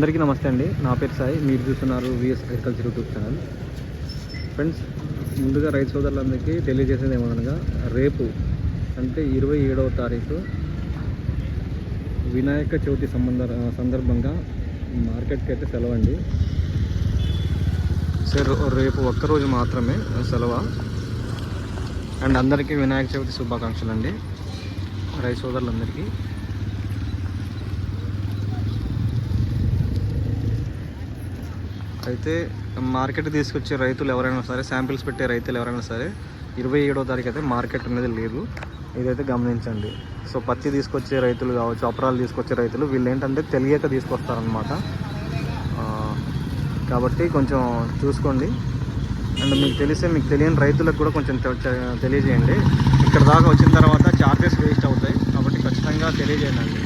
అందరికీ నమస్తే అండి. నా పేరు సాయి. మీరు చూస్తున్నారు V S agriculture YouTube channel friends ముందుగా రైతు సోదరులందరికీ తెలియజేసేది ఏమనగా రేపు అంటే ఇరవై ఏడవ తారీఖు వినాయక చవితి సంబంధ సందర్భంగా మార్కెట్కి అయితే సెలవు అండి. సార్ రేపు ఒక్కరోజు మాత్రమే సెలవు? అండ్ అందరికీ వినాయక చవితి శుభాకాంక్షలు అండి రైతు సోదరులందరికీ. అయితే మార్కెట్ తీసుకొచ్చే రైతులు ఎవరైనా సరే శాంపిల్స్ పెట్టే రైతులు ఎవరైనా సరే ఇరవై ఏడో తారీఖు అయితే మార్కెట్ అనేది లేదు. ఇదైతే గమనించండి. సో పత్తి తీసుకొచ్చే రైతులు కావచ్చు అపరాలు తీసుకొచ్చే రైతులు వీళ్ళు ఏంటంటే తెలియక తీసుకొస్తారనమాట కాబట్టి కొంచెం చూసుకోండి. అండ్ మీకు తెలిసే మీకు తెలియని రైతులకు కూడా కొంచెం తెలియజేయండి. ఇక్కడ దాకా వచ్చిన తర్వాత చార్జెస్ వేస్ట్ అవుతాయి. కాబట్టి ఖచ్చితంగా తెలియజేయండి.